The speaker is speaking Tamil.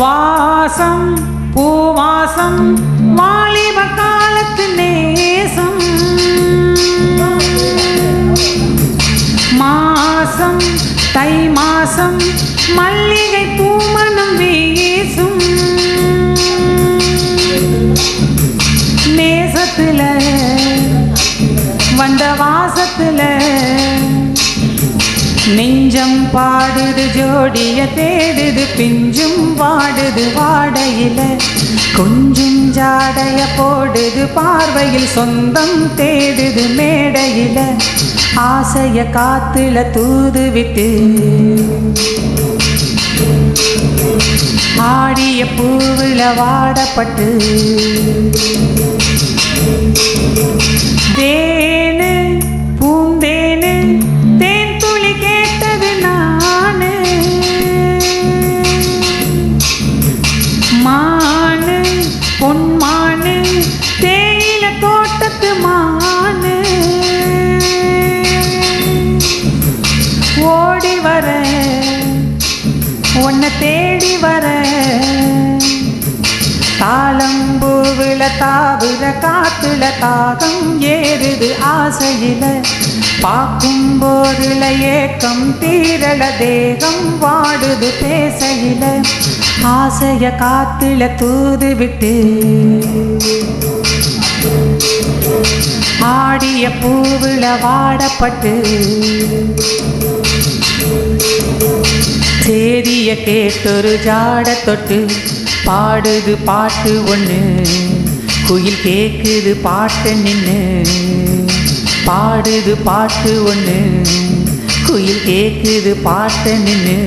வாசம் பூவாசம் வாலிப காலத்து நேசம். மாசம் தை மாசம் மல்லிகை பூமணம் வீசும். நேசத்துல வந்த வாசத்துல நெஞ்சம் பாடுது ஜோடிய தேடுது பிஞ்சும் வாடுது வாடையில. கொஞ்சம் ஜாடைய போடுது பார்வையில் சொந்தம் தேடுது மேடையில. ஆசைய காத்துல தூது விட்டு ஆடிய பூவில வாடப்பட்டு ஓடி வர உன்னை தேடி வர. தாளம்பூவில தாவுற காத்துல தாகம் ஏறுது ஆசையில. பார்க்கும் போதுல ஏக்கம் தீரல தேகம் வாடுது பேசையில. ஆசைய காத்துல தூது விட்டு ஆடிய பூவுல வாடப்பட்டு கேட்டொரு ஜாட தொட்டு பாடுது பாட்டு ஒன்று குயில் கேட்குது பாட்டு நின்று பாடுது பாட்டு ஒன்று குயில் கேட்குது பாட்டு நின்று